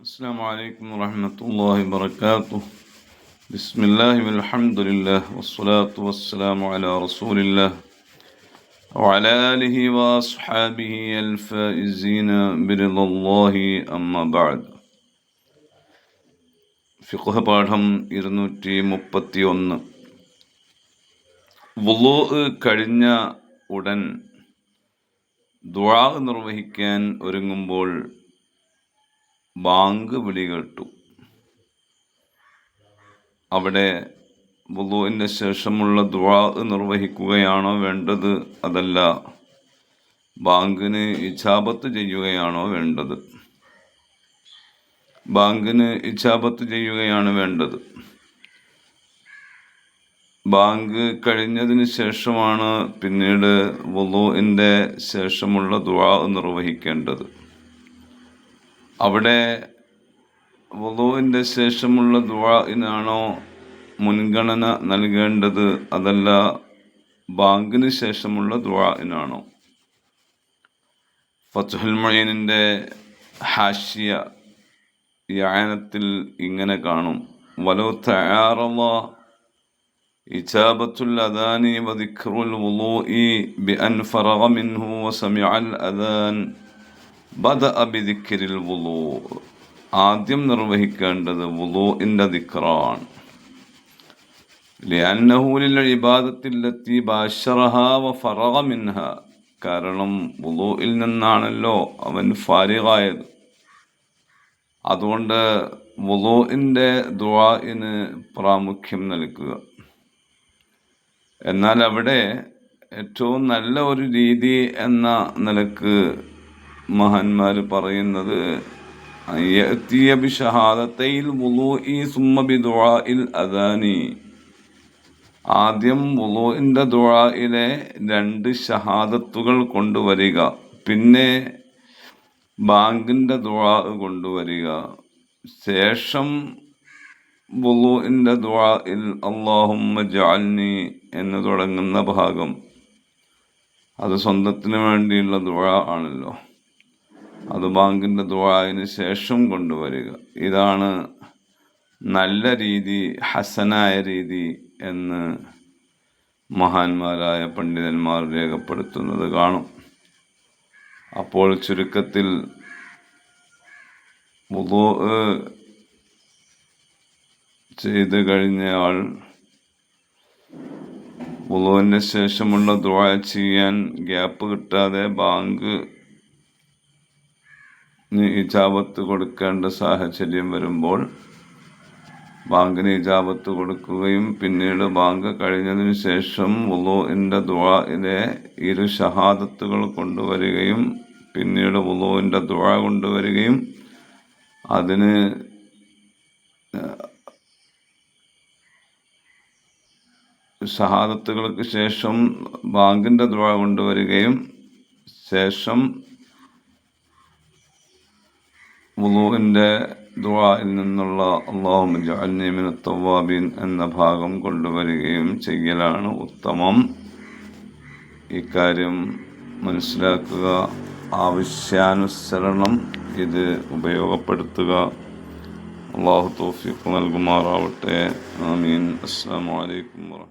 السلام عليكم ورحمة الله وبركاته بسم الله والحمد لله والصلاة والسلام على رسول الله وعلى آله وأصحابه الفائزين برضا الله أما بعد ഫിഖ് പാഠം ഇരുന്നൂറ്റി മുപ്പത്തി ഒന്ന് വുളു കഴിഞ്ഞ ഉടൻ ദുആ നിർവഹിക്കാൻ ഒരുങ്ങുമ്പോൾ ബാങ്ക് വിളി കേട്ടു. അവിടെ വുളുവിന്റെ ശേഷമുള്ള ദുവാ നിർവഹിക്കുകയാണോ വേണ്ടത് അതല്ല ബാങ്കിന് ഇച്ഛാപത്ത് ചെയ്യുകയാണോ വേണ്ടത്? ബാങ്കിന് ഇച്ഛാപത്ത് ചെയ്യുകയാണ് വേണ്ടത്. ബാങ്ക് കഴിഞ്ഞതിന് ശേഷമാണ് പിന്നീട് വുളുവിന്റെ ശേഷമുള്ള ദുവാ നിർവഹിക്കേണ്ടത്. അവിടെ വുളുവിൻ്റെ ശേഷമുള്ള ദുആഇനാണോ മുൻഗണന നൽകേണ്ടത് അതല്ല ബാങ്കിന് ശേഷമുള്ള ദുആഇനാണോ ഫത്തുഹുൽ മൊയ്നിൻ്റെ ഹാഷിയ യാനത്തിൽ ഇങ്ങനെ കാണും വലോ തയാറവ إجابة الأذان وذكر الوضوء بأن فرغ منه وسمع الأذان ബദ അബിദിക്കരിൽ വുളു. ആദ്യം നിർവഹിക്കേണ്ടത് വുളുഇന്റെ ദിക്റാണ്. ലിയാന്നഹൂലിൽ ഇബാദത്തിലെത്തി ബാഷറഹ വ ഫറഗ മിൻഹ. കാരണം വുളുവിൽ നിന്നാണല്ലോ അവൻ ഫാരിഹായത് അതുകൊണ്ട് വുളുവിന്റെ ദുആഇന് പ്രാമുഖ്യം നൽകുക. എന്നാൽ അവിടെ ഏറ്റവും നല്ല ഒരു രീതി എന്ന നിലയ്ക്ക് മഹാന്മാർ പറയുന്നത് അദാനി. ആദ്യം വുളുവിന്റെ ദുഴയിലെ രണ്ട് ഷഹാദത്തുകൾ കൊണ്ടുവരിക പിന്നെ ബാങ്കിന്റെ ദുഴ കൊണ്ടുവരിക. ശേഷം വുളുവിന്റെ ദുഴയിൽ അള്ളാഹുമ്മ ജാൽനി എന്ന് തുടങ്ങുന്ന ഭാഗം. അത് സ്വന്തത്തിന് വേണ്ടിയുള്ള ദുഴ ആണല്ലോ. അത് ബാങ്കിന്റെ ദുവായതിന് ശേഷം കൊണ്ടുവരിക. ഇതാണ് നല്ല രീതി ഹസനായ രീതി എന്ന് മഹാന്മാരായ പണ്ഡിതന്മാർ രേഖപ്പെടുത്തുന്നത് കാണും. അപ്പോൾ ചുരുക്കത്തിൽ ചെയ്ത് കഴിഞ്ഞയാൾ വുളുവിന്റെ ശേഷമുള്ള ദുആ ചെയ്യാൻ ഗ്യാപ്പ് കിട്ടാതെ ബാങ്ക് ഇജാബത്ത് കൊടുക്കേണ്ട സാഹചര്യം വരുമ്പോൾ ബാങ്കിന് ഇജാബത്ത് കൊടുക്കുകയും പിന്നീട് ബാങ്ക് കഴിഞ്ഞതിന് ശേഷം വുളുവിന്റെ ദുആയിലെ ഇരു ഷഹാദത്തുകൾ കൊണ്ടുവരികയും പിന്നീട് വുലോവിന്റെ ദുആ കൊണ്ടുവരികയും അതിന് ഷഹാദത്തുകൾക്ക് ശേഷം ബാങ്കിന്റെ ദുആ കൊണ്ടുവരികയും ശേഷം വുളുവിന്റെ ദുആയിൽ നിന്നുള്ള അള്ളാഹു ജഅൽനിമിന തവാബീൻ എന്ന ഭാഗം കൊണ്ടുവരികയും ചെയ്യലാണ് ഉത്തമം. ഇക്കാര്യം മനസ്സിലാക്കുക. ആവശ്യാനുസരണം ഇത് ഉപയോഗപ്പെടുത്തുക. അള്ളാഹു തോഫിക്ക് നൽകുമാറാവട്ടെ. ആമീൻ. അസ്സാം വലൈക്കും വാഹമ